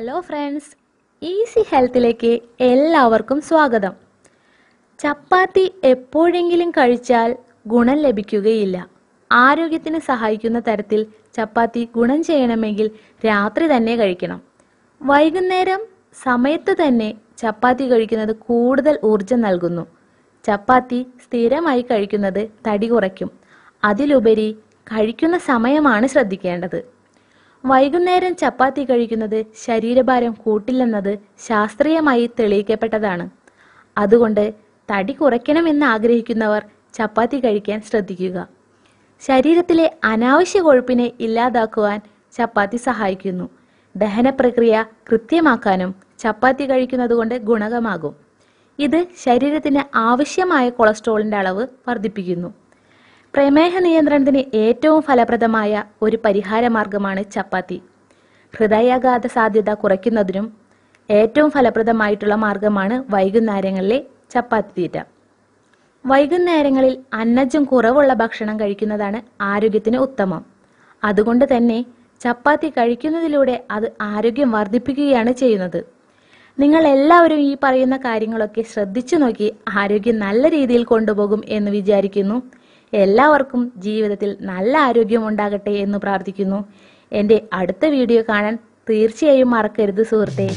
Hello friends easy ഹെൽത്തിലേക്ക് എല്ലാവർക്കും സ്വാഗതം. ചപ്പാത്തി എപ്പോഴെങ്കിലും കഴിച്ചാൽ ഗുണം ലഭിക്കുകയില്ല. ആരോഗ്യത്തിന് സഹായിക്കുന്ന തരത്തിൽ ചപ്പാത്തി ഗുണം ചെയ്യണമെങ്കിൽ രാത്രി തന്നെ കഴിക്കണം. വൈകുന്നേരം സമയത്ത് തന്നെ ചപ്പാത്തി കഴിക്കുന്നത് കൂടുതൽ ഊർജം നൽകുന്നു. ചപ്പാത്തി സ്ഥിരമായി കഴിക്കുന്നത് തടി കുറയ്ക്കും. അതിലുപരി കഴിക്കുന്ന സമയമാണ് ശ്രദ്ധിക്കേണ്ടത്. വൈകുന്നേരം ചപ്പാത്തി കഴിക്കുന്നത് ശരീരഭാരം കൂട്ടില്ലെന്നത് ശാസ്ത്രീയമായി തെളിയിക്കപ്പെട്ടതാണ്. അതുകൊണ്ട് തടി കുറയ്ക്കണമെന്ന് ആഗ്രഹിക്കുന്നവർ ചപ്പാത്തി കഴിക്കാൻ ശ്രദ്ധിക്കുക. ശരീരത്തിലെ അനാവശ്യ കൊഴുപ്പിനെ ഇല്ലാതാക്കുവാൻ ചപ്പാത്തി സഹായിക്കുന്നു. ദഹന പ്രക്രിയ കൃത്യമാക്കാനും ചപ്പാത്തി കഴിക്കുന്നത് കൊണ്ട് ഗുണകമാകും. ഇത് ശരീരത്തിന് ആവശ്യമായ കൊളസ്ട്രോളിന്റെ അളവ് വർദ്ധിപ്പിക്കുന്നു. പ്രമേഹ നിയന്ത്രണത്തിന് ഏറ്റവും ഫലപ്രദമായ ഒരു പരിഹാര മാർഗമാണ് ചപ്പാത്തി. ഹൃദയാഘാത സാധ്യത കുറയ്ക്കുന്നതിനും ഏറ്റവും ഫലപ്രദമായിട്ടുള്ള മാർഗമാണ് വൈകുന്നേരങ്ങളിലെ ചപ്പാത്തി തീറ്റ. വൈകുന്നേരങ്ങളിൽ അന്നജം കുറവുള്ള ഭക്ഷണം കഴിക്കുന്നതാണ് ആരോഗ്യത്തിന് ഉത്തമം. അതുകൊണ്ട് തന്നെ ചപ്പാത്തി കഴിക്കുന്നതിലൂടെ അത് ആരോഗ്യം വർദ്ധിപ്പിക്കുകയാണ് ചെയ്യുന്നത്. നിങ്ങൾ എല്ലാവരും ഈ പറയുന്ന കാര്യങ്ങളൊക്കെ ശ്രദ്ധിച്ചു നോക്കി ആരോഗ്യം നല്ല രീതിയിൽ കൊണ്ടുപോകും എന്ന് വിചാരിക്കുന്നു. എല്ലാവർക്കും ജീവിതത്തിൽ നല്ല ആരോഗ്യം ഉണ്ടാകട്ടെ എന്ന് പ്രാർത്ഥിക്കുന്നു. എന്റെ അടുത്ത വീഡിയോ കാണാൻ തീർച്ചയായും മറക്കരുത് സുഹൃത്തെ.